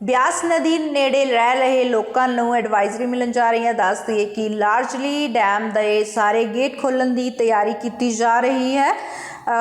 ਬਿਆਸ ਨਦੀ ਨੇੜੇ ਰਹਿ ਰਹੇ ਲੋਕਾਂ ਨੂੰ ਐਡਵਾਈਜ਼ਰੀ ਮਿਲਣ ਜਾ ਰਹੀ ਹੈ ਦੱਸਦੀ ਹੈ ਕਿ ਲਾਰਜਲੀ ਡੈਮ ਦੇ ਸਾਰੇ ਗੇਟ ਖੋਲਣ ਦੀ ਤਿਆਰੀ ਕੀਤੀ ਜਾ ਰਹੀ ਹੈ।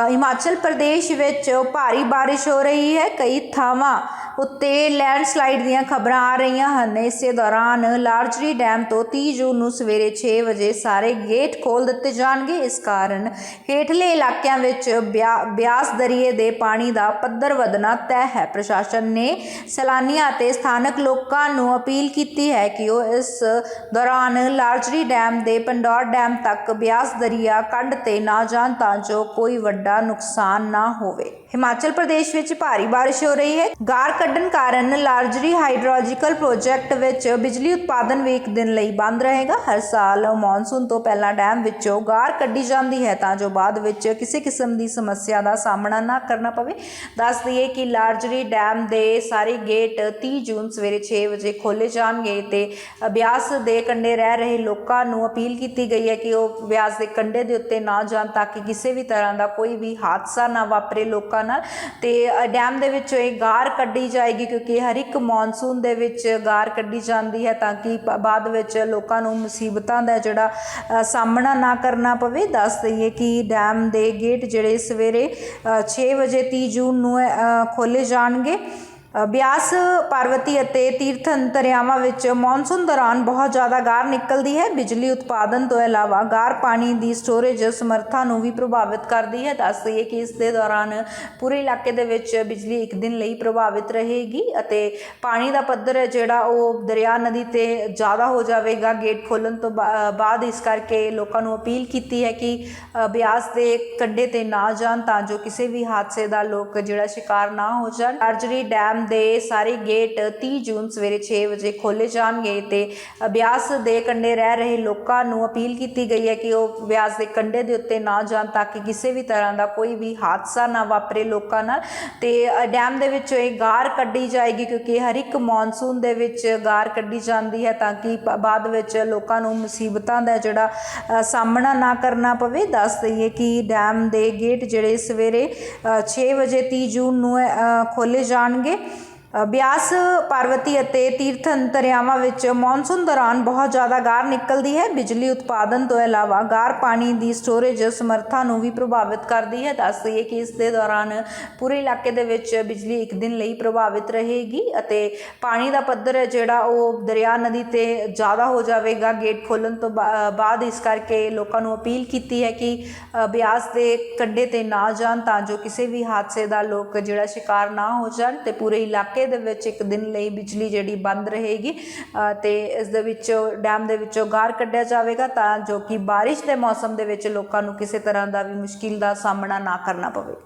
ਹਿਮਾਚਲ ਪ੍ਰਦੇਸ਼ ਵਿੱਚ ਭਾਰੀ ਬਾਰਿਸ਼ ਹੋ ਰਹੀ ਹੈ। ਕਈ ਥਾਵਾਂ ਉੱਤੇ ਲੈਂਡਸਲਾਈਡ ਦੀਆਂ ਖਬਰਾਂ ਆ ਰਹੀਆਂ ਹਨ। ਇਸੇ ਦੌਰਾਨ ਲਾਰਜਰੀ ਡੈਮ ਤੋਂ 30 ਜੂਨ ਨੂੰ ਸਵੇਰੇ 6 ਵਜੇ ਸਾਰੇ ਗੇਟ ਖੋਲ ਦਿੱਤੇ ਜਾਣਗੇ। ਇਸ ਕਾਰਨ ਹੇਠਲੇ ਇਲਾਕਿਆਂ ਵਿੱਚ ਬਿਆ- ਬਿਆਸ ਦਰਿਏ ਦੇ ਪਾਣੀ ਦਾ ਪੱਧਰ ਵਧਣਾ ਤੈਅ ਹੈ। ਪ੍ਰਸ਼ਾਸਨ ਨੇ ਸੈਲਾਨੀਆਂ ਅਤੇ ਸਥਾਨਕ ਲੋਕਾਂ ਨੂੰ ਅਪੀਲ ਕੀਤੀ ਹੈ ਕਿ ਉਹ ਇਸ ਦੌਰਾਨ ਲਾਰਜਰੀ ਡੈਮ ਦੇ ਪੰਡੌਰ ਡੈਮ ਤੱਕ ਬਿਆਸ ਦਰਿਆ ਕੰਢ ਤੇ ਨਾ ਜਾਣ ਤਾਂ ਜੋ ਕੋਈ ਵੱਡਾ ਨੁਕਸਾਨ ਨਾ ਹੋਵੇ। ਹਿਮਾਚਲ ਪ੍ਰਦੇਸ਼ ਵਿੱਚ ਭਾਰੀ ਬਾਰਿਸ਼ ਹੋ ਰਹੀ ਹੈ। ਗਾਰ ਕੱਢਣ ਕਾਰਨ ਲਾਰਜਰੀ ਹਾਈਡਰੋਲੋਜੀਕਲ ਪ੍ਰੋਜੈਕਟ ਵਿੱਚ ਬਿਜਲੀ ਉਤਪਾਦਨ ਵੀ ਇੱਕ ਦਿਨ ਲਈ ਬੰਦ ਰਹੇਗਾ। ਹਰ ਸਾਲ ਮੌਨਸੂਨ ਤੋਂ ਪਹਿਲਾਂ ਡੈਮ ਵਿੱਚੋਂ ਗਾਰ ਕੱਢੀ ਜਾਂਦੀ ਹੈ ਤਾਂ ਜੋ ਬਾਅਦ ਵਿੱਚ ਕਿਸੇ ਕਿਸਮ ਦੀ ਸਮੱਸਿਆ ਦਾ ਸਾਹਮਣਾ ਨਾ ਕਰਨਾ ਪਵੇ। ਦੱਸ ਦਈਏ ਕਿ ਲਾਰਜਰੀ ਡੈਮ ਦੇ ਸਾਰੇ ਗੇਟ 30 ਜੂਨ ਸਵੇਰੇ 6 ਵਜੇ ਖੋਲੇ ਜਾਣਗੇ ਤੇ ਬਿਆਸ ਦੇ ਕੰਢੇ ਰਹਿ ਰਹੇ ਲੋਕਾਂ ਨੂੰ ਅਪੀਲ ਕੀਤੀ ਗਈ ਹੈ ਕਿ ਉਹ ਬਿਆਸ ਦੇ ਕੰਢੇ ਦੇ ਉੱਤੇ ਨਾ ਜਾਣ ਤਾਂ ਕਿ ਕਿਸੇ ਵੀ ਤਰ੍ਹਾਂ ਦਾ ਕੋਈ ਵੀ ਹਾਦਸਾ ਨਾ ਵਾਪਰੇ। ਲੋਕਾਂ ਨਾਲ। ਤੇ ਡੈਮ ਦੇ ਵਿੱਚੋਂ ਇਹ ਗਾਰ ਕੱਢੀ ਜਾਏਗੀ ਕਿਉਂਕਿ ਹਰ ਇੱਕ ਮੌਨਸੂਨ ਦੇ ਵਿੱਚ ਗਾਰ ਕੱਢੀ ਜਾਂਦੀ ਹੈ ਤਾਂ ਕਿ ਬਾਅਦ ਵਿੱਚ ਲੋਕਾਂ ਨੂੰ ਮੁਸੀਬਤਾਂ ਦਾ ਜਿਹੜਾ ਸਾਹਮਣਾ ਨਾ ਕਰਨਾ ਪਵੇ। ਦੱਸ ਦਈਏ ਕਿ ਡੈਮ ਦੇ ਗੇਟ ਜਿਹੜੇ ਸਵੇਰੇ ਅ, 6 ਵਜੇ 30 ਜੂਨ ਨੂੰ ਅ, ਖੋਲੇ ਜਾਣਗੇ। ਬਿਆਸ ਪਾਰਵਤੀ ਅਤੇ ਤੀਰਥਨ ਦਰਿਆਵਾਂ ਵਿੱਚ ਮੌਨਸੂਨ ਦੌਰਾਨ ਬਹੁਤ ਜ਼ਿਆਦਾ ਗਾਰ ਨਿਕਲਦੀ ਹੈ। ਬਿਜਲੀ ਉਤਪਾਦਨ ਤੋਂ ਇਲਾਵਾ ਗਾਰ ਪਾਣੀ ਦੀ ਸਟੋਰੇਜ ਸਮਰੱਥਾ ਨੂੰ ਵੀ ਪ੍ਰਭਾਵਿਤ ਕਰਦੀ ਹੈ। ਦੱਸ ਦਈਏ ਕਿ ਇਸ ਦੇ ਦੌਰਾਨ ਪੂਰੇ ਇਲਾਕੇ ਦੇ ਵਿੱਚ ਬਿਜਲੀ ਇੱਕ ਦਿਨ ਲਈ ਪ੍ਰਭਾਵਿਤ ਰਹੇਗੀ ਅਤੇ ਪਾਣੀ ਦਾ ਪੱਧਰ ਹੈ ਜਿਹੜਾ ਉਹ ਦਰਿਆ ਨਦੀ ਤੇ ਜ਼ਿਆਦਾ ਹੋ ਜਾਵੇਗਾ। ਗੇਟ ਖੋਲਣ ਤੋਂ ਬਾਅਦ ਇਸ ਕਰਕੇ ਲੋਕਾਂ ਨੂੰ ਅਪੀਲ ਕੀਤੀ ਹੈ ਕਿ ਬਿਆਸ ਦੇ ਕੰਢੇ ਤੇ ਨਾ ਜਾਣ ਤਾਂ ਜੋ ਕਿਸੇ ਵੀ ਹਾਦਸੇ ਦਾ ਲੋਕ ਜਿਹੜਾ ਸ਼ਿਕਾਰ ਨਾ ਹੋ ਜਾਣ। ਅਰਜਰੀ ਡੈਮ ਦੇ ਸਾਰੇ ਗੇਟ 30 ਜੂਨ ਸਵੇਰੇ 6 ਵਜੇ ਖੋਲੇ ਜਾਣਗੇ ਤੇ ਬਿਆਸ ਦੇ ਕੰਢੇ ਰਹਿ ਰਹੇ ਲੋਕਾਂ ਨੂੰ ਅਪੀਲ ਕੀਤੀ ਗਈ ਹੈ ਕਿ ਉਹ ਬਿਆਸ ਦੇ ਕੰਢੇ ਦੇ ਉੱਤੇ ਨਾ ਜਾਣ ਤਾਂ ਕਿ ਕਿਸੇ ਵੀ ਤਰ੍ਹਾਂ ਦਾ ਕੋਈ ਵੀ ਹਾਦਸਾ ਨਾ ਵਾਪਰੇ ਲੋਕਾਂ ਨਾਲ। ਤੇ ਡੈਮ ਦੇ ਵਿੱਚੋਂ ਇਹ ਗਾਰ ਕੱਢੀ ਜਾਏਗੀ ਕਿਉਂਕਿ ਹਰ ਇੱਕ ਮੌਨਸੂਨ ਦੇ ਵਿੱਚ ਗਾਰ ਕੱਢੀ ਜਾਂਦੀ ਹੈ ਤਾਂ ਕਿ ਬਾਅਦ ਵਿੱਚ ਲੋਕਾਂ ਨੂੰ ਮੁਸੀਬਤਾਂ ਦਾ ਜਿਹੜਾ ਸਾਹਮਣਾ ਨਾ ਕਰਨਾ ਪਵੇ। ਦੱਸ ਦਈਏ ਕਿ ਡੈਮ ਦੇ ਗੇਟ ਜਿਹੜੇ ਸਵੇਰੇ 6 ਵਜੇ 30 ਜੂਨ ਨੂੰ ਅ, ਖੋਲੇ ਜਾਣਗੇ। ਬਿਆਸ ਪਾਰਵਤੀ ਅਤੇ ਤੀਰਥਨ ਦਰਿਆਵਾਂ ਵਿੱਚ ਮੌਨਸੂਨ ਦੌਰਾਨ ਬਹੁਤ ਜ਼ਿਆਦਾ ਗਾਰ ਨਿਕਲਦੀ ਹੈ। ਬਿਜਲੀ ਉਤਪਾਦਨ ਤੋਂ ਇਲਾਵਾ ਗਾਰ ਪਾਣੀ ਦੀ ਸਟੋਰੇਜ ਸਮਰੱਥਾ ਨੂੰ ਵੀ ਪ੍ਰਭਾਵਿਤ ਕਰਦੀ ਹੈ। ਦੱਸ ਦਈਏ ਕਿ ਇਸ ਦੇ ਦੌਰਾਨ ਪੂਰੇ ਇਲਾਕੇ ਦੇ ਵਿੱਚ ਬਿਜਲੀ ਇੱਕ ਦਿਨ ਲਈ ਪ੍ਰਭਾਵਿਤ ਰਹੇਗੀ ਅਤੇ ਪਾਣੀ ਦਾ ਪੱਧਰ ਹੈ ਜਿਹੜਾ ਉਹ ਦਰਿਆ ਨਦੀ ਤੇ ਜ਼ਿਆਦਾ ਹੋ ਜਾਵੇਗਾ। ਗੇਟ ਖੋਲਣ ਤੋਂ ਬਾਅਦ ਇਸ ਕਰਕੇ ਲੋਕਾਂ ਨੂੰ ਅਪੀਲ ਕੀਤੀ ਹੈ ਕਿ ਬਿਆਸ ਦੇ ਕੰਢੇ ਤੇ ਨਾ ਜਾਣ ਤਾਂ ਜੋ ਕਿਸੇ ਵੀ ਹਾਦਸੇ ਦਾ ਲੋਕ ਜਿਹੜਾ ਸ਼ਿਕਾਰ ਨਾ ਹੋ ਜਾਣ ਤੇ ਪੂਰੇ ਇਲਾਕੇ ਦੇ ਵਿੱਚ ਇੱਕ ਦਿਨ ਲਈ ਬਿਜਲੀ ਜਿਹੜੀ ਬੰਦ ਰਹੇਗੀ ਅ, ਤੇ ਇਸ ਦੇ ਵਿੱਚੋਂ ਡੈਮ ਦੇ ਵਿੱਚੋਂ ਗਾਰ ਕੱਢਿਆ ਜਾਵੇਗਾ ਤਾਂ ਜੋ ਕਿ ਬਾਰਿਸ਼ ਦੇ ਮੌਸਮ ਦੇ ਵਿੱਚ ਲੋਕਾਂ ਨੂੰ ਕਿਸੇ ਤਰ੍ਹਾਂ ਦਾ ਵੀ ਮੁਸ਼ਕਿਲ ਦਾ ਸਾਹਮਣਾ ਨਾ ਕਰਨਾ ਪਵੇ।